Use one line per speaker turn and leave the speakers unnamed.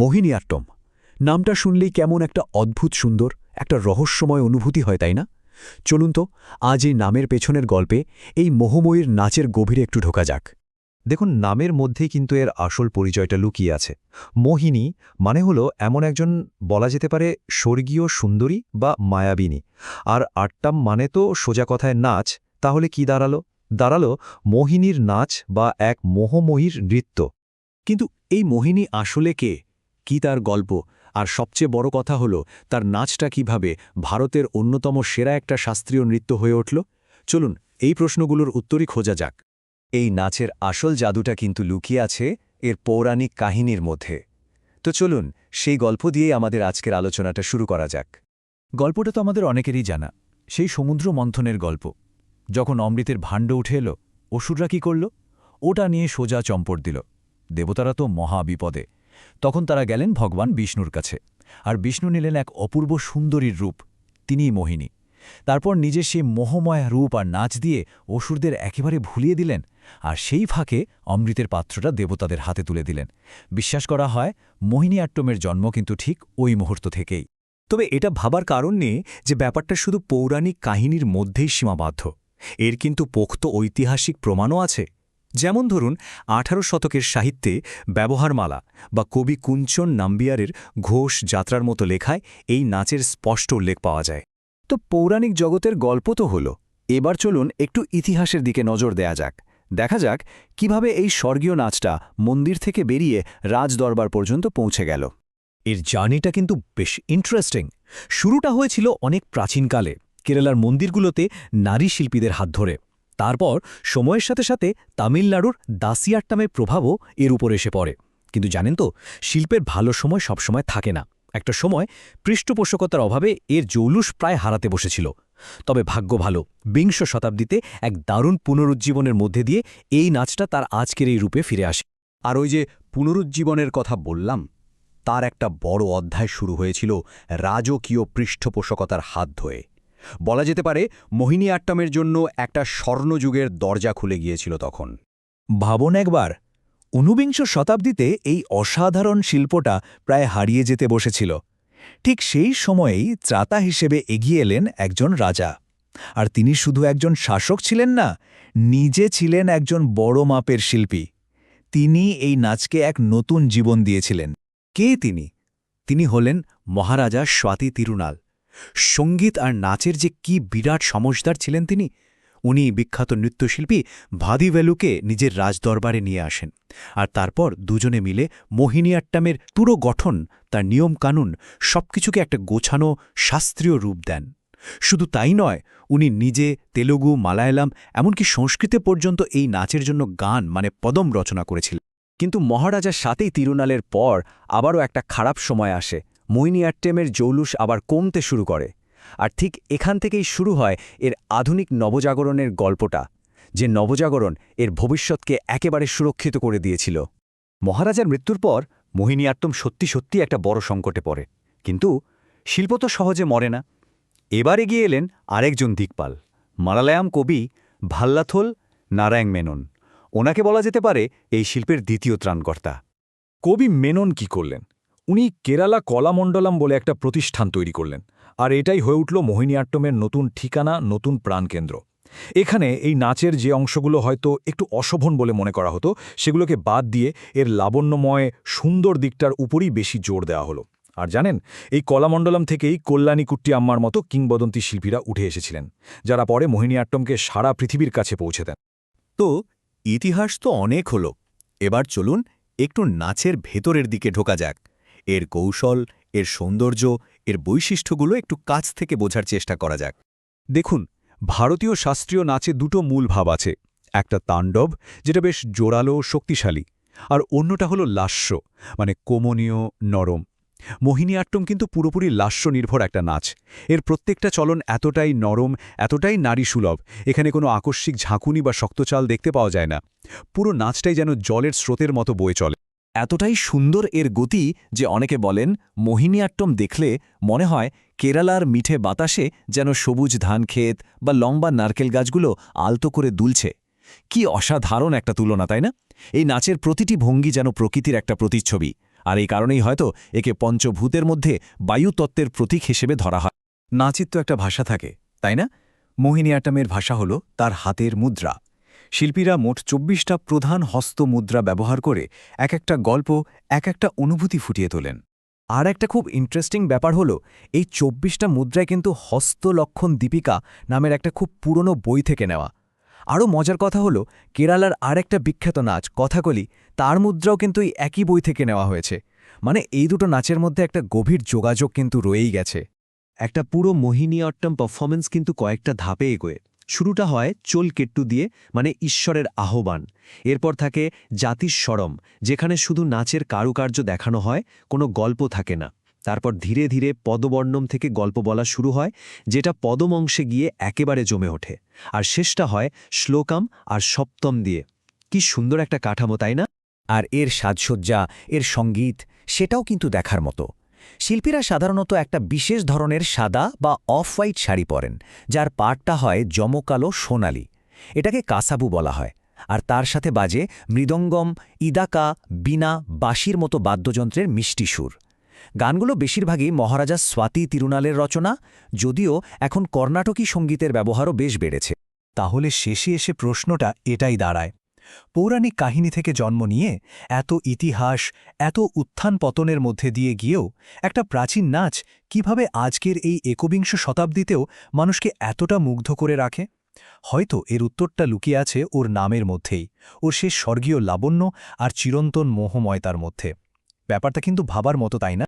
মোহিনীয়াট্টম নামটা শুনলেই কেমন একটা অদ্ভুত সুন্দর, একটা রহস্যময় অনুভূতি হয়, তাই না? চলুন তো, আজ এই নামের পেছনের গল্পে এই মোহময়ীর নাচের গভীরে একটু ঢোকা যাক।
দেখুন, নামের মধ্যেই কিন্তু এর আসল পরিচয়টা লুকিয়ে আছে। মোহিনী মানে হলো এমন একজন বলা যেতে পারে স্বর্গীয় সুন্দরী বা মায়াবিনী। আর আট্টাম মানে তো সোজা কথায় নাচ, তাহলে কি দাঁড়াল? দাঁড়াল মোহিনীর নাচ বা এক মোহময়ীর নৃত্য।
কিন্তু এই মোহিনী আসলে কে? কি তার গল্প? আর সবচেয়ে বড় কথা হলো, তার নাচটা কীভাবে ভারতের অন্যতম সেরা একটা শাস্ত্রীয় নৃত্য হয়ে উঠল? চলুন, এই প্রশ্নগুলোর উত্তরই খোঁজা যাক।
এই নাচের আসল জাদুটা কিন্তু লুকিয়ে আছে এর পৌরাণিক কাহিনীর মধ্যে। তো চলুন, সেই গল্প দিয়েই আমাদের আজকের আলোচনাটা শুরু করা যাক।
গল্পটা তো আমাদের অনেকেরই জানা। সেই সমুদ্র মন্থনের গল্প। যখন অমৃতের ভাণ্ড উঠে এলো, অসুররা কী করল? ওটা নিয়ে সোজা চম্পট দিল। দেবতারা তো মহা বিপদে। তখন তারা গেলেন ভগবান বিষ্ণুর কাছে। আর বিষ্ণু নিলেন এক অপূর্ব সুন্দরীর রূপ, তিনিই মোহিনী। তারপর নিজের সেই মোহময় রূপ আর নাচ দিয়ে অসুরদের একেবারে ভুলিয়ে দিলেন আর সেই ফাঁকে অমৃতের পাত্রটা দেবতাদের হাতে তুলে দিলেন। বিশ্বাস করা হয়, মোহিনী আট্টমের জন্ম কিন্তু ঠিক ওই মুহূর্ত থেকেই।
তবে এটা ভাবার কারণ নেই যে ব্যাপারটা শুধু পৌরাণিক কাহিনীর মধ্যেই সীমাবদ্ধ। এর কিন্তু পোক্ত ঐতিহাসিক প্রমাণও আছে। যেমন ধরুন, আঠারো শতকের সাহিত্যে ব্যবহারমালা বা কবি কুঞ্চন নাম্বিয়ারের ঘোষ যাত্রার মতো লেখায় এই নাচের স্পষ্ট উল্লেখ পাওয়া যায়।
তো পৌরাণিক জগতের গল্প তো হল, এবার চলুন একটু ইতিহাসের দিকে নজর দেয়া যাক। দেখা যাক কীভাবে এই স্বর্গীয় নাচটা মন্দির থেকে বেরিয়ে রাজদরবার পর্যন্ত পৌঁছে গেল।
এর জার্নিটা কিন্তু বেশ ইন্টারেস্টিং শুরুটা হয়েছিল অনেক প্রাচীনকালে, কেরালার মন্দিরগুলোতে নারী শিল্পীদের হাত ধরে। তারপর সময়ের সাথে সাথে তামিলনাড়ুর দাসিয়াট্টামের প্রভাবও এর উপর এসে পড়ে। কিন্তু জানেন তো, শিল্পের ভালো সময় সবসময় থাকে না। একটা সময় পৃষ্ঠপোষকতার অভাবে এর জৌলুস প্রায় হারাতে বসেছিল। তবে ভাগ্য ভালো, বিংশ শতাব্দীতে এক দারুণ পুনরুজ্জীবনের মধ্যে দিয়ে এই নাচটা তার আজকের এই রূপে ফিরে আসে।
আর ওই যে পুনরুজ্জীবনের কথা বললাম, তার একটা বড় অধ্যায় শুরু হয়েছিল রাজকীয় পৃষ্ঠপোষকতার হাত ধয়ে। বলা যেতে পারে, মোহিনী আট্টামের জন্য একটা স্বর্ণযুগের দরজা খুলে গিয়েছিল তখন।
ভাবন একবার, ঊনবিংশ শতাব্দীতে এই অসাধারণ শিল্পটা প্রায় হারিয়ে যেতে বসেছিল। ঠিক সেই সময়েই ত্রাতা হিসেবে এগিয়ে এলেন একজন রাজা। আর তিনি শুধু একজন শাসক ছিলেন না, নিজে ছিলেন একজন বড় মাপের শিল্পী। তিনি এই নাচকে এক নতুন জীবন দিয়েছিলেন।
কে তিনি? তিনি হলেন মহারাজা স্বাতি তিরুনাল। সংগীত আর নাচের যে কি বিরাট সমজদার ছিলেন তিনি, উনি বিখ্যাত নৃত্যশিল্পী ভাদিভেলুকে নিজের রাজদরবারে নিয়ে আসেন। আর তারপর দুজনে মিলে মোহিনীয়াট্টামের পুরো গঠন, তার নিয়মকানুন সবকিছুকে একটা গোছানো, শাস্ত্রীয় রূপ দেন। শুধু তাই নয়, উনি নিজে তেলুগু, মালায়ালাম, এমনকি সংস্কৃতে পর্যন্ত এই নাচের জন্য গান মানে পদম রচনা করেছিলেন। কিন্তু মহারাজার সাথেই তিরুনালের পর আবারও একটা খারাপ সময় আসে। মৈনিয়াট্টেমের জৌলুস আবার কমতে শুরু করে। আর ঠিক এখান থেকেই শুরু হয় এর আধুনিক নবজাগরণের গল্পটা, যে নবজাগরণ এর ভবিষ্যৎকে একেবারে সুরক্ষিত করে দিয়েছিল। মহারাজার মৃত্যুর পর মোহিনীয়াট্টম সত্যি সত্যি একটা বড় সংকটে পড়ে। কিন্তু শিল্প তো সহজে মরে না। এবার এগিয়ে এলেন আরেকজন দিকপাল মালায়ালাম কবি ভাল্লাথোল নারায়ণ মেনন ওনাকে বলা যেতে পারে এই শিল্পের দ্বিতীয় ত্রাণকর্তা।
কবি মেনন কি করলেন? উনি কেরালা কলামণ্ডলম বলে একটা প্রতিষ্ঠান তৈরি করলেন, আর এটাই হয়ে উঠল মোহিনীয়াট্টমের নতুন ঠিকানা, নতুন প্রাণকেন্দ্র। এখানে এই নাচের যে অংশগুলো হয়তো একটু অশোভন বলে মনে করা হতো, সেগুলোকে বাদ দিয়ে এর লাবণ্যময়, সুন্দর দিকটার উপরই বেশি জোর দেওয়া হলো। আর জানেন, এই কলামণ্ডলম থেকেই কল্যাণী কুট্টি আম্মার মতো কিংবদন্তি শিল্পীরা উঠে এসেছিলেন, যারা পরে মোহিনীয়াট্টমকে সারা পৃথিবীর কাছে পৌঁছে দেন
তো, ইতিহাস তো অনেক হলো। এবার চলুন একটু নাচের ভেতরের দিকে ঢোকা যাক। এর কৌশল, এর সৌন্দর্য, এর বৈশিষ্ট্যগুলো একটু কাছ থেকে বোঝার চেষ্টা করা যাক। দেখুন, ভারতীয় শাস্ত্রীয় নাচে দুটো মূল ভাব আছে। একটা তাণ্ডব, যেটা বেশ জোরালো শক্তিশালী, আর অন্যটা হলো লাস্য মানে কোমনীয়, নরম। মোহিনীয়াট্টম কিন্তু পুরোপুরি লাস্য নির্ভর একটা নাচ। এর প্রত্যেকটা চলন এতটাই নরম, এতটাই নারী সুলভ এখানে কোনো আকস্মিক ঝাঁকুনি বা শক্তচাল দেখতে পাওয়া যায় না। পুরো নাচটাই যেন জলের স্রোতের মতো বয়ে চলে। এতটাই সুন্দর এর গতি যে অনেকে বলেন মোহিনীয়াট্টম দেখলে মনে হয় কেরালার মিঠে বাতাসে যেন সবুজ ধান ক্ষেত বা লম্বা নারকেল গাছগুলো আলতো করে দুলছে। কি অসাধারণ একটা তুলনা, তাই না? এই নাচের প্রতিটি ভঙ্গি যেন প্রকৃতির একটা প্রতিচ্ছবি।
আর এই কারণেই হয়তো একে পঞ্চভূতের মধ্যে বায়ুতত্ত্বের প্রতীক হিসেবে ধরা হয়।
নাচের তো একটা ভাষা থাকে, তাই না? মোহিনীয়াট্টমের ভাষা হল তার হাতের মুদ্রা। শিল্পীরা মোট চব্বিশটা প্রধান হস্ত মুদ্রা ব্যবহার করে এক একটা গল্প, এক একটা অনুভূতি ফুটিয়ে তোলেন।
আর একটা খুব ইন্টারেস্টিং ব্যাপার হলো, এই চব্বিশটা মুদ্রায় কিন্তু হস্তলক্ষণ দীপিকা নামের একটা খুব পুরনো বই থেকে নেওয়া। আরও মজার কথা হলো, কেরালার আর একটা বিখ্যাত নাচ, কথাকলি, তার মুদ্রাও কিন্তু এই একই বই থেকে নেওয়া হয়েছে। মানে এই দুটো নাচের মধ্যে একটা গভীর যোগাযোগ কিন্তু রয়েই গেছে।
একটা পুরো মোহিনীঅট্টম পারফরমেন্স কিন্তু কয়েকটা ধাপে এগোয়। শুরুটা হয় চোল কেট্টু দিয়ে মানে ঈশ্বরের আহ্বান। এরপর থাকে জাতির স্বরম যেখানে শুধু নাচের কারুকার্য দেখানো হয়, কোনো গল্প থাকে না। তারপর ধীরে ধীরে পদবর্ণম থেকে গল্প বলা শুরু হয়, যেটা পদম অংশে গিয়ে একেবারে জমে ওঠে। আর শেষটা হয় শ্লোকাম আর সপ্তম দিয়ে। কি সুন্দর একটা কাঠামো, তাই না?
আর এর সাজসজ্জা, এর সংগীত, সেটাও কিন্তু দেখার মতো। শিল্পীরা সাধারণত একটা বিশেষ ধরনের সাদা বা অফ হোয়াইট শাড়ি পরেন, যার পাটটা হয় জমকালো সোনালি। এটাকে কাসাবু বলা হয়। আর তার সাথে বাজে মৃদঙ্গম, ইদাকা, বিনা, বাঁশির মতো বাদ্যযন্ত্রের মিষ্টি সুর। গানগুলো বেশিরভাগই মহারাজা স্বাতি তিরুনালের রচনা, যদিও এখন কর্ণাটকী সঙ্গীতের ব্যবহারও বেশ বেড়েছে।
তাহলে শেষে এসে প্রশ্নটা এটাই দাঁড়ায়। পৌরাণিক কাহিনী থেকে জন্ম নিয়ে এত ইতিহাস, এত উত্থান পতনের মধ্যে দিয়ে গিয়েও একটা প্রাচীন নাচ কীভাবে আজকের এই একবিংশ শতাব্দীতেও মানুষকে এতটা মুগ্ধ করে রাখে? হয়তো এর উত্তরটা লুকিয়ে আছে ওর নামের মধ্যেই, ওর সে স্বর্গীয় লাবণ্য আর চিরন্তন মোহময়তার মধ্যে। ব্যাপারটা কিন্তু ভাবার মতো তাই না?